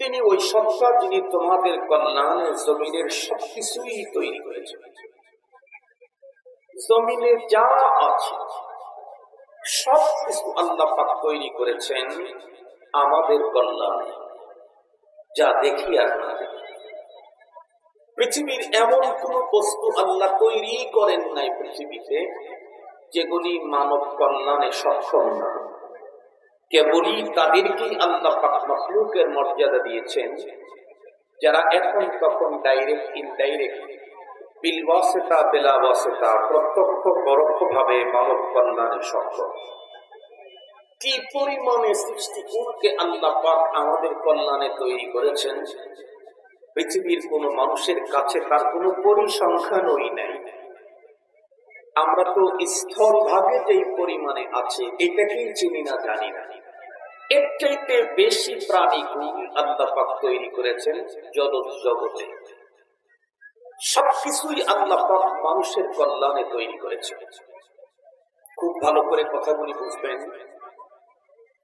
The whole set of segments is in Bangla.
তিনি ওই সত্তা যিনি তোমাদের কল্যাণে জমিনের সবকিছুই তৈরি করেছেন। জমিনে যা আছে সব কিছু আল্লাহ পাক তৈরি করেছেন আমাদের কল্যাণে। যা দেখি আর না। পৃথিবীর এমন কোন বস্তু আল্লাহ তৈরি করেন নাই পৃথিবীতে, যেগুলি মানব কল্যাণে সক্ষম না। কেবলই তাদেরকেই আল্লাহ মখলুকের মর্যাদা দিয়েছেন, যারা এখন তখন ডাইরেক্ট ইনডাইরেক্ট বিলবাসেতা বেলাবাসেতা প্রত্যক্ষ পরোক্ষ ভাবে মানব কল্যাণে সক্ষম। কি পরিমাণে সৃষ্টিকুলকে আল্লাহ পাক আমাদের কল্যাণে তৈরি করেছেন, পৃথিবীর কোন মানুষের কাছে তার কোনো পরিসংখ্যানই নাই। আমরা তো স্থল ভাগে যেই পরিমাণে আছে, এটাকেই চিনি না, জানি না। এর চাইতে বেশি প্রাণী আল্লাহ পাক তৈরি করেছেন জগৎ জগতে। সবকিছুই আল্লাহ পাক মানুষের কল্যাণে তৈরি খুব ভালো করে কথাগুলি বুঝবেন।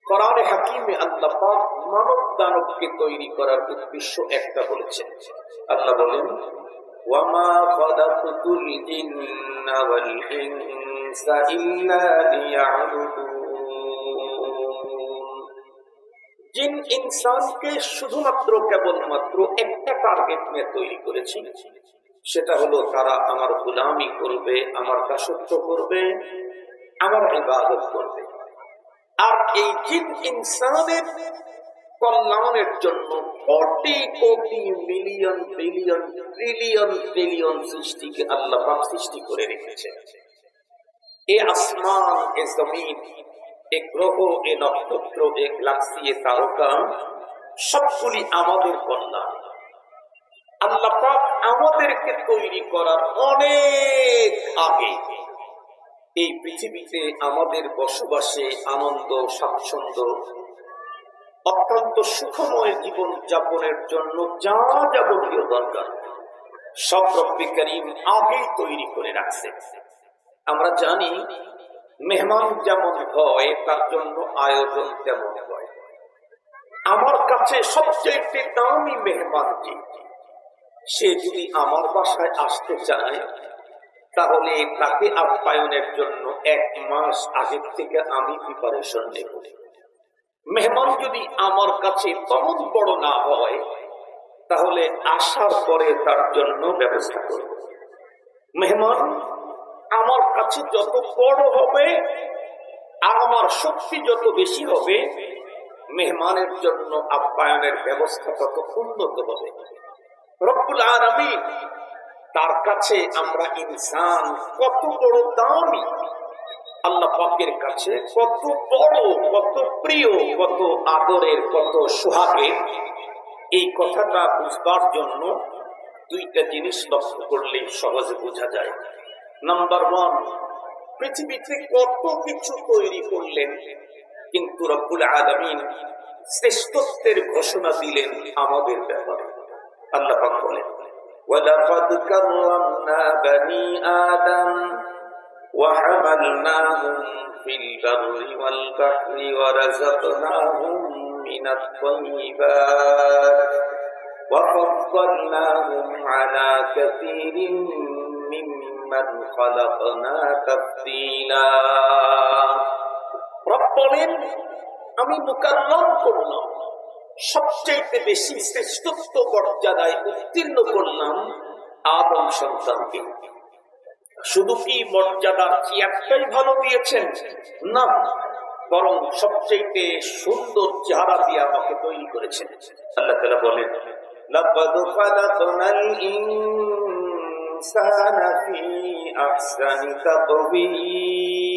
কোরআনে হাকিমে আল্লাহ পাক মানব দানবকে তৈরি করার উদ্দেশ্য একটা বলেছেন। আল্লাহ বলেন, ওয়ামা ইল্লা জিন ইনসানকে শুধুমাত্র কেবলমাত্র একটা টার্গেট নিয়ে তৈরি করেছি। সেটা হলো তারা আমার গুলামি করবে, আমার দাসত্ব করবে, আমার ইবাদত করবে। আর এই জিন ইনসানের কল্যাণের জন্য crore crore million billion trillion trillion সৃষ্টিকে আল্লাহ সৃষ্টি করে রেখেছে। এ আসমান, এ জমিন এ গ্রহ, এ নক্ষত্র, এ এ তারকা সবগুলি আমাদের কল্যাণ আল্লাহ পাক আমাদেরকে তৈরি করার অনেক আগে এই পৃথিবীতে আমাদের বসবাসে আনন্দ, স্বাচ্ছন্দ্য, অত্যন্ত সুখময় জীবন যাপনের জন্য যা যাবতীয় দরকার, সব রব্বি করিম আগেই তৈরি করে রাখছে। আমরা জানি মেহমান যেমন হয়, তার জন্য আয়োজন তেমন হয়। আমার কাছে সবচেয়ে দামি মেহমান যে সে যদি আমার বাসায় আসতে চায়, তাহলে তাকে আপ্যায়নের জন্য এক মাস আগের থেকে আমি প্রিপারেশন নেব। মেহমান যদি আমার কাছে তেমন বড় না হয়, তাহলে আসার পরে তার জন্য ব্যবস্থা করব। মেহমান আমার কাছে যত বড় হবে আর আমার শক্তি যত বেশি হবে, মেহমানের জন্য আপ্যায়নের ব্যবস্থা তত উন্নত হবে। রব্বুল আলমী তার কাছে আমরা ইনসান কত বড় দামি, আল্লাহ পাকের কাছে কত বড়, কত প্রিয়, কত আদরের, কত সোহাগের এই কথাটা বুঝবার জন্য দুইটা জিনিস লক্ষ্য করলে সহজে বোঝা যায়। নাম্বার ওয়ান পৃথিবীতে কত কিছু তৈরি করলেন কিন্তু রব্বুল আলমিন শ্রেষ্ঠত্বের ঘোষণা দিলেন আমাদের ব্যাপারে আল্লাহ পাক বলেন ولقد كرمنا بني آدم وحملناهم في البر والبحر ورزقناهم من الطيبات وفضلناهم على كثير ممن خلقنا تفضيلا رب বলেন আমি মুকাল্লাম করলাম সবচেয়ে বেশি শ্রেষ্ঠত্ব মর্যাদায় উত্তীর্ণ করলাম আদম সন্তানকে শুধু কি মর্যাদা কি একটাই ভালো দিয়েছেন না বরং সবচেয়ে সুন্দর চেহারা দিয়ে আমাকে তৈরি করেছেন আল্লাহ তালা বলেন لقد خلقنا الإنسان في أحسن تقويم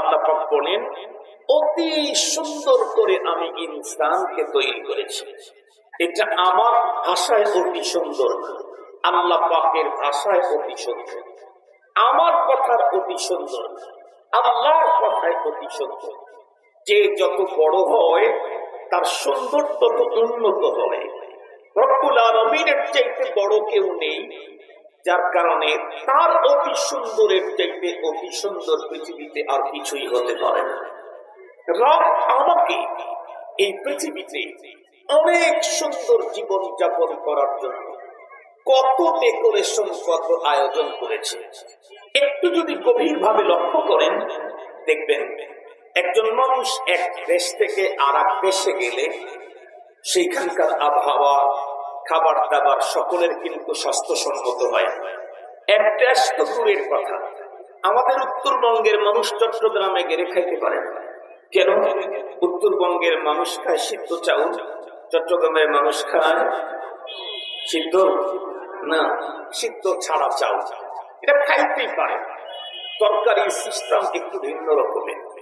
আল্লাহ পাক বলেন অতি সুন্দর করে আমি ইনসানকে তৈরি করেছি এটা আমার ভাষায় অতি সুন্দর আল্লাহ পাকের ভাষায় অতি সুন্দর আমার কথার অতি সুন্দর আল্লাহর কথায় অতি সুন্দর যে যত বড় হয় তার সুন্দর তত উন্নত হয় রব্বুল চাইতে বড় কেউ নেই, যার কারণে তার অতি সুন্দরের চাইতে অতি সুন্দর পৃথিবীতে আর কিছুই হতে পারে রব আমাকে এই পৃথিবীতে অনেক সুন্দর জীবন যাপন করার জন্য কত ডেকোরেশন, কত আয়োজন করেছে। একটু যদি গভীর ভাবে লক্ষ্য করেন, দেখবেন একজন মানুষ এক দেশ থেকে আর দেশে গেলে সেইখানকার আবহাওয়া খাবার দাবার সকলের কিন্তু স্বাস্থ্যসম্মত হয়। কথা, আমাদের উত্তরবঙ্গের মানুষ চট্টগ্রামে গেলে খাইতে পারে না। কেন? উত্তরবঙ্গের মানুষ খায় সিদ্ধ চাউল, চট্টগ্রামের মানুষ খায় সিদ্ধ, না, সিদ্ধ ছাড়া চাউল। এটা খাইতেই পারে। তরকারি সিস্টেম একটু ভিন্ন রকমের।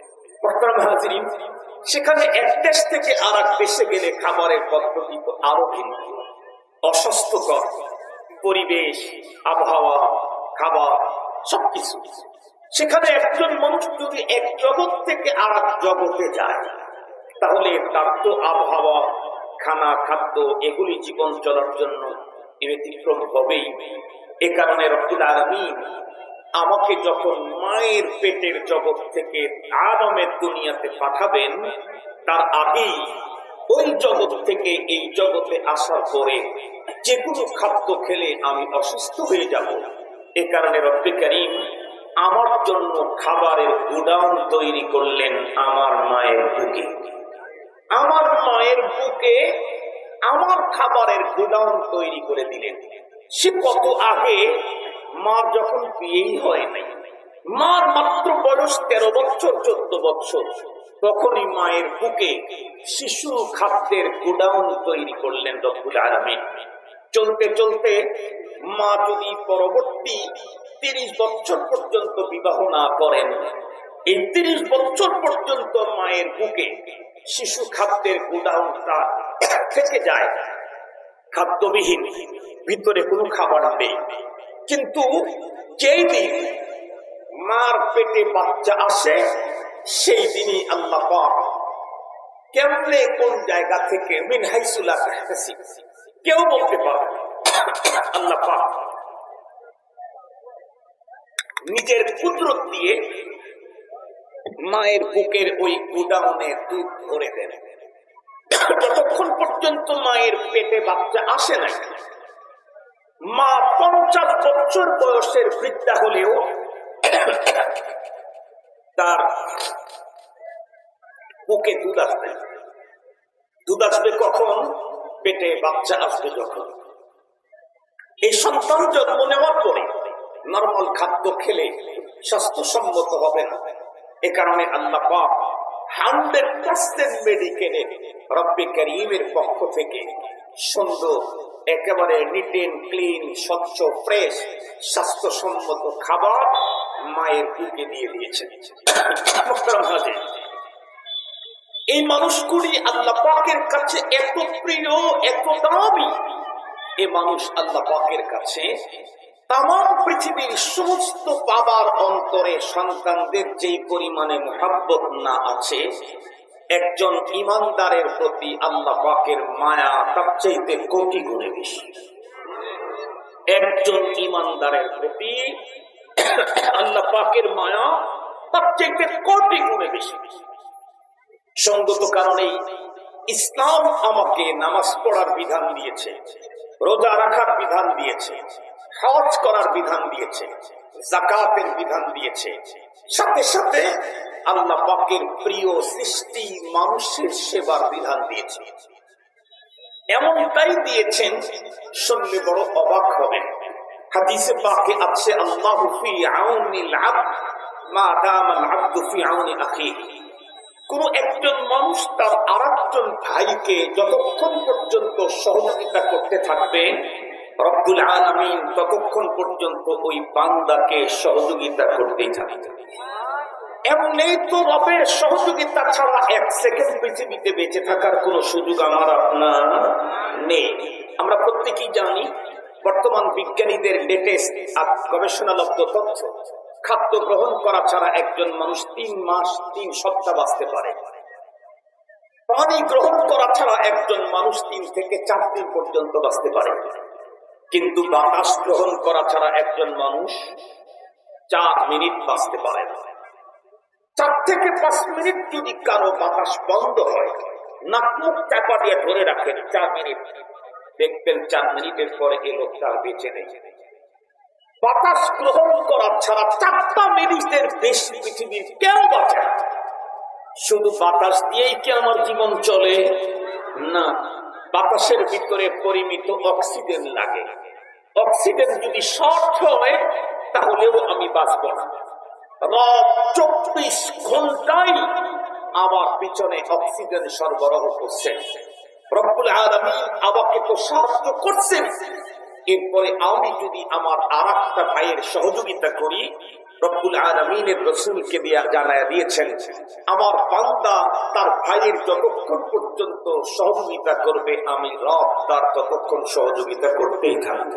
সেখানে এক দেশ থেকে আর এক দেশে গেলে খাবারের পদ্ধতি তো আরও ভিন্ন। অস্বাস্থ্যকর পরিবেশ, আবহাওয়া, খাবার, সবকিছু। সেখানে একজন মানুষ যদি এক জগৎ থেকে আর এক জগতে যায়, তাহলে তার তো আবহাওয়া, খানা, খাদ্য এগুলি জীবন চলার জন্য ব্যতিক্রম হবেই। এ কারণে আলমিন আমাকে যখন মায়ের পেটের জগৎ থেকে আরামের দুনিয়াতে পাঠাবেন, তার আগেই ওই জগৎ থেকে এই জগতে আসার পরে যে কোনো খাদ্য খেলে আমি অসুস্থ হয়ে যাব। এ কারণে রব্বে করিম আমার জন্য খাবারের গুডাউন তৈরি করলেন আমার মায়ের বুকে। আমার মায়ের বুকে আমার খাবারের গুডাউন তৈরি করে দিলেন। সে কত আগে মা যখন বিয়েই হয় নাই, মার মাত্র বয়স তেরো বছর, চোদ্দ বছর, তখনই মায়ের বুকে শিশু খাদ্যের গুডাউন তৈরি করলেন রব্বুল আলমী চলতে চলতে মা যদি পরবর্তী তিরিশ বছর পর্যন্ত বিবাহ না করেন, এই তিরিশ বছর পর্যন্ত মায়ের বুকে শিশু খাদ্যের গুডাউনটা থেকে যায়। খাদ্যবিহীন, ভিতরে কোনো খাবার নেই। কিন্তু যেই দিন মার পেটে বাচ্চা আসে সেই দিনই আল্লাহ কেমনে কোন জায়গা থেকে কাহতাসি কেউ বলতে পারে আল্লাহ নিজের কুদরত দিয়ে মায়ের বুকের ওই গোডাউনে দুধ ভরে দেন। যতক্ষণ পর্যন্ত মায়ের পেটে বাচ্চা আসে না মা পঞ্চাশ বছর বয়সের বৃদ্ধা হলেও তার বুকে দুধ আসবে। দুধ আসবে কখন? পেটে বাচ্চা আসবে যখন। এই সন্তান জন্ম নেওয়ার পরে নর্মাল খাদ্য খেলে স্বাস্থ্যসম্মত হবে না। এ কারণে আল্লাহ পাক হান্ড্রেড পার্সেন্ট মেডিকেলে রব্বে করিমের পক্ষ থেকে সুন্দর, একেবারে নিট এন্ড ক্লিন স্বচ্ছ ফ্রেশ স্বাস্থ্যসম্মত খাবার মায়ের বুকে দিয়ে দিয়েছেন। এই মানুষগুলি আল্লাহ পাকের কাছে এত প্রিয়, এত দামি। এ মানুষ আল্লাহ পাকের কাছে তাম পৃথিবীর সমস্ত বাবার অন্তরে সন্তানদের যেই পরিমাণে মোহাব্বত না আছে একজন ইমানদারের প্রতি আল্লাহ পাকের মায়া তার চাইতে কোটি গুণে বেশি। একজন ইমানদারের প্রতি আল্লাহ পাকের মায়া তার চাইতে কোটি গুণে বেশি। সঙ্গত কারণেই ইসলাম আমাকে নামাজ পড়ার বিধান দিয়েছে, রোজা রাখার বিধান দিয়েছে, হজ করার বিধান দিয়েছে, জাকাতের বিধান দিয়েছে। সাথে সাথে আল্লাহ পাকের প্রিয় সৃষ্টি মানুষের সেবার বিধান দিয়েছে এমনটাই দিয়েছেন, শুনলে বড় অবাক হবে। হাদিসে পাকে আছে, আল্লাহ ফি মা ফি আউনি কোন একজন মানুষ তার আর ভাইকে যতক্ষণ পর্যন্ত সহযোগিতা করতে থাকবে, রব্বুল আলমিন ততক্ষণ পর্যন্ত ওই বান্দাকে সহযোগিতা করতেই থাকবে। এমনি তো রবের সহযোগিতা ছাড়া এক সেকেন্ড পৃথিবীতে বেঁচে থাকার কোনো সুযোগ আমার আপনার নেই। আমরা প্রত্যেকেই জানি বর্তমান বিজ্ঞানীদের লেটেস্ট তথ্য, খাদ্য গ্রহণ করা ছাড়া একজন মানুষ তিন মাস, তিন সপ্তাহ বাঁচতে পারে। পানি গ্রহণ করা ছাড়া একজন মানুষ তিন থেকে চার দিন পর্যন্ত বাঁচতে পারে। কিন্তু বাতাস গ্রহণ করা ছাড়া একজন মানুষ চার মিনিট বাঁচতে পারে না। থেকে পাঁচ মিনিট যদি কারও বাতাস বন্ধ হয় নাক মুখ চাপা দিয়ে ধরে রাখেন, চার মিনিট। দেখবেন চার মিনিটের পরে এই লোকটা বেঁচে নেই। বাতাস গ্রহণ করা ছাড়া চারটা মিনিটের বেশি পৃথিবীর কেউ বাঁচে শুধু বাতাস দিয়েই কি আমার জীবন চলে? না, বাতাসের ভিতরে পরিমিত অক্সিজেন লাগে। অক্সিজেন যদি শর্ট হয়, তাহলেও আমি বাঁচব না। চব্বিশ ঘন্টাই আমার পিছনে অক্সিজেন সরবরাহ করছে। রব্বুল আলমিন আমাকে তো সাহায্য করছেন। এরপরে আমি যদি আমার আর একটা ভাইয়ের সহযোগিতা করি, রব্বুল আলমিনের রসুলকে দিয়া জানায় দিয়েছেন, আমার তার ভাইয়ের যতক্ষণ পর্যন্ত সহযোগিতা করবে, আমি রব তার ততক্ষণ সহযোগিতা করতেই থাকব।